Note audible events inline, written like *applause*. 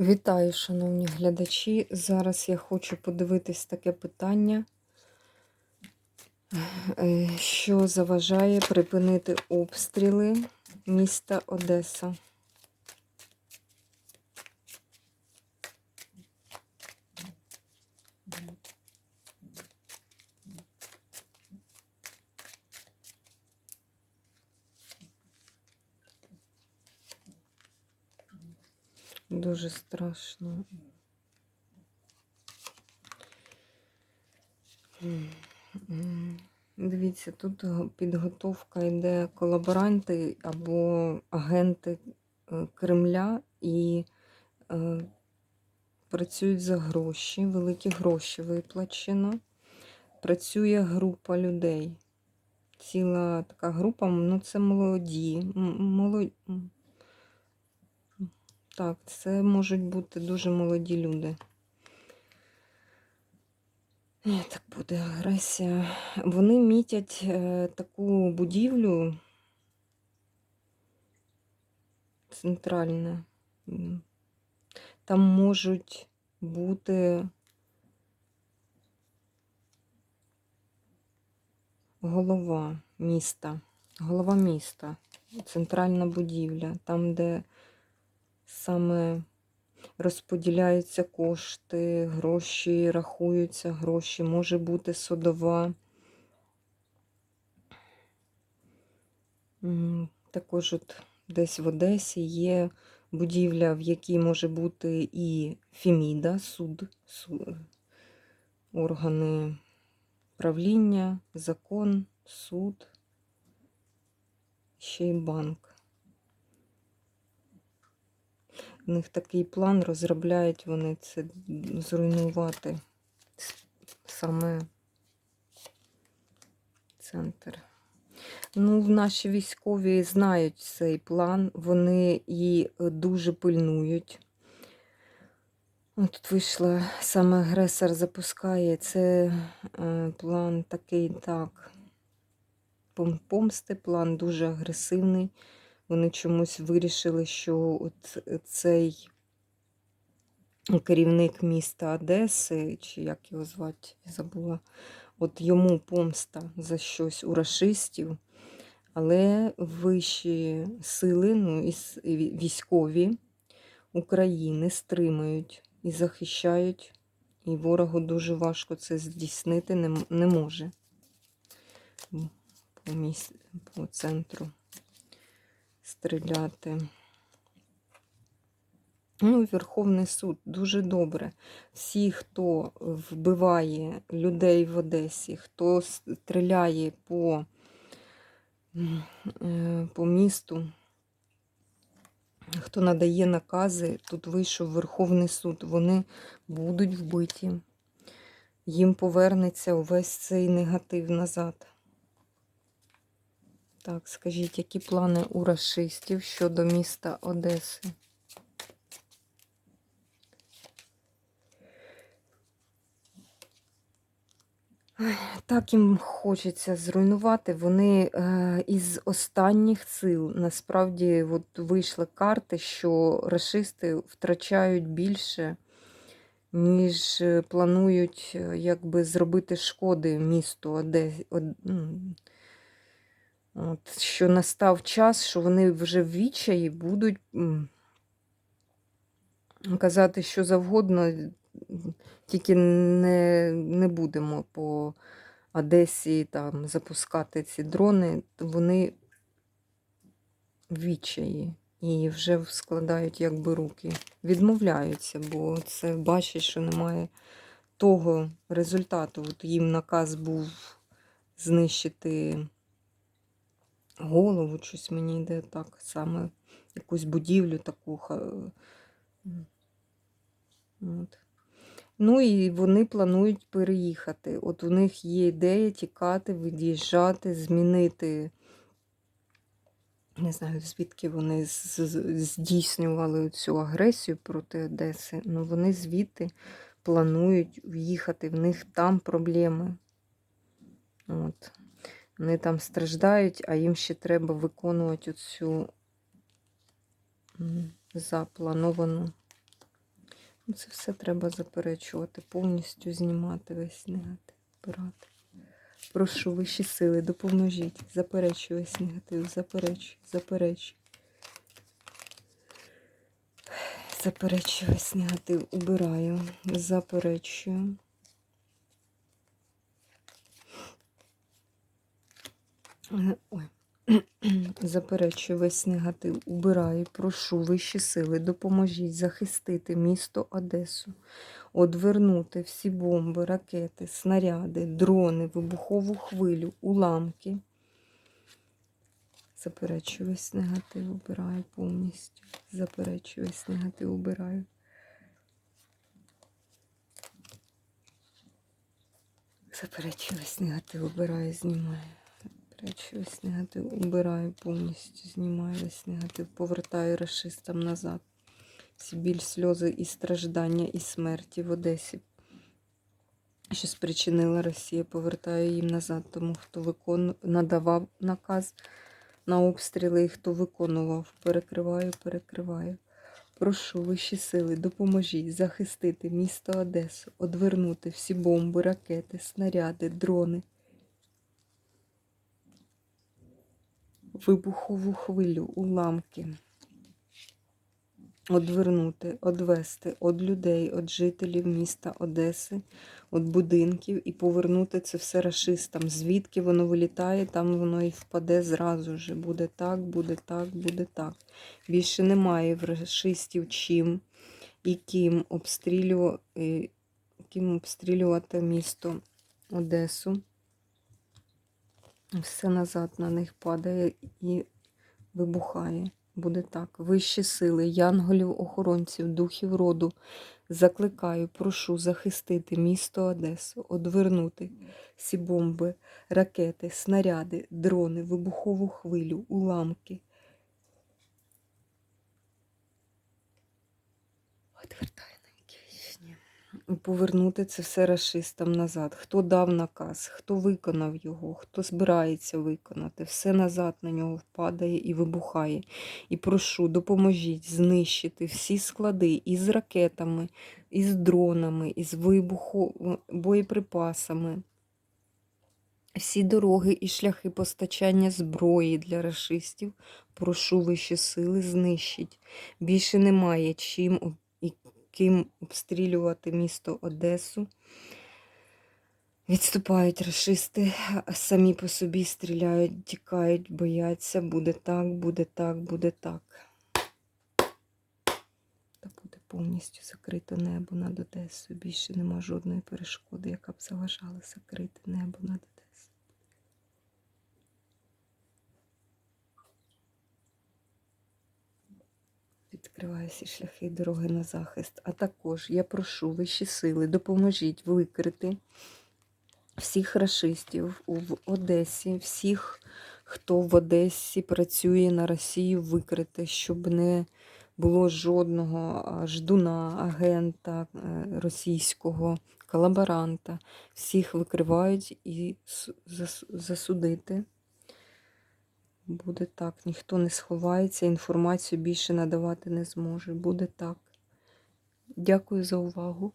Вітаю, шановні глядачі. Зараз я хочу подивитись таке питання, е, що заважає припинити обстріли міста Одеса. Дуже страшно. Дивіться, тут підготовка йде колаборанти або агенти е, Кремля і е, працюють за гроші, великі гроші виплачено. Працює група людей. Ціла така група, ну це молоді. м- моло- м, Так, це можуть бути дуже молоді люди. Ні, так буде агресія. Вони мітять е, таку будівлю центральне. Там можуть бути голова міста. Голова міста. Центральна будівля. Там, де саме розподіляються кошти, гроші, рахуються гроші, може бути судова. Також от десь в Одесі є будівля, в якій може бути і Феміда, суд, су- органи правління, закон, суд, ще й банк. У них такий план розробляють вони це зруйнувати саме центр. Ну, наші військові знають цей план, вони її е, дуже пильнують. От вийшла саме агресор запускає. Це е, план такий так. Помсти, план дуже агресивний. Вони чомусь вирішили, що от цей керівник міста Одеси, чи як його звати, забула, от йому помста за щось у рашистів, але вищі сили, ну, і військові України стримують і захищають, і ворогу дуже важко це здійснити не, не може. По, міс... по центру стріляти. Ну, Верховний суд дуже добре. Всі, хто вбиває людей в Одесі, хто стріляє по, е, по місту, хто надає накази, тут вийшов Верховний суд, вони будуть вбиті. Їм повернеться увесь цей негатив назад. Так, скажіть, які плани у расистів щодо міста Одеси? Так їм хочеться зруйнувати. Вони е, із останніх сил насправді от вийшли карти, що расисти втрачають більше, ніж е, планують е, якби зробити шкоди місту Одесі. От, що настав час, що вони вже в відчаї будуть казати, що завгодно, тільки не, не будемо по Одесі там запускати ці дрони, вони в відчаї і вже складають якби руки. Відмовляються, бо це бачать, що немає того результату. От їм наказ був знищити голову, щось мені йде так саме, якусь будівлю таку. От. Ну і вони планують переїхати. От у них є ідея тікати, від'їжджати, змінити. Не знаю, звідки вони здійснювали цю агресію проти Одеси. Ну вони звідти планують в'їхати. В них там проблеми. От. Вони там страждають, а їм ще треба виконувати оцю заплановану Ну, Це все треба заперечувати, повністю знімати весь негатив, брати. Прошу вищі сили, допоможіть. Заперечую весь негатив, заперечую, заперечую. Заперечую весь негатив, убираю, заперечую. Ой. *clears throat* Заперечую весь негатив, убираю, прошу вищі сили, допоможіть захистити місто Одесу, одвернути всі бомби, ракети, снаряди, дрони, вибухову хвилю, уламки. Заперечую весь негатив, убираю повністю. Заперечую весь негатив, убираю. Заперечую весь негатив, убираю, знімаю. Заперечую весь негатив, убираю повністю, знімаю весь негатив, повертаю расистам назад. Всі біль, сльози і страждання, і смерті в Одесі, що спричинила Росія, повертаю їм назад, тому хто викон... надавав наказ на обстріли і хто виконував. Перекриваю, перекриваю. Прошу вищі сили, допоможіть захистити місто Одесу, одвернути всі бомби, ракети, снаряди, дрони. Вибухову хвилю, уламки. Одвернути, одвести від людей, від жителів міста Одеси, від будинків і повернути це все рашистам. Звідки воно вилітає, там воно і впаде зразу ж. Буде так, буде так, буде так. Більше немає в рашистів чим і ким обстрілювати, ким обстрілювати місто Одесу. Все назад на них падає і вибухає. Буде так. Вищі сили, янголів, охоронців, духів роду. Закликаю, прошу захистити місто Одесу, одвернути всі бомби, ракети, снаряди, дрони, вибухову хвилю, уламки. І повернути це все расистам назад. Хто дав наказ, хто виконав його, хто збирається виконати, все назад на нього впадає і вибухає. І прошу, допоможіть знищити всі склади із ракетами, із дронами, із вибуху, боєприпасами. Всі дороги і шляхи постачання зброї для расистів, прошу вищі сили, знищить. Більше немає чим об- ким обстрілювати місто Одесу. Відступають расисти, самі по собі стріляють, тікають, бояться. Буде так, буде так, буде так. Та буде повністю закрите небо над Одесою. Більше нема жодної перешкоди, яка б заважала закрити небо над Одесою. Відкриваю всі шляхи і дороги на захист. А також я прошу вищі сили, допоможіть викрити всіх рашистів в Одесі, всіх, хто в Одесі працює на Росію, викрити, щоб не було жодного ждуна, агента е, російського, колаборанта. Всіх викривають і засудити. Буде так, ніхто не сховається, інформацію більше надавати не зможе. Буде так. Дякую за увагу.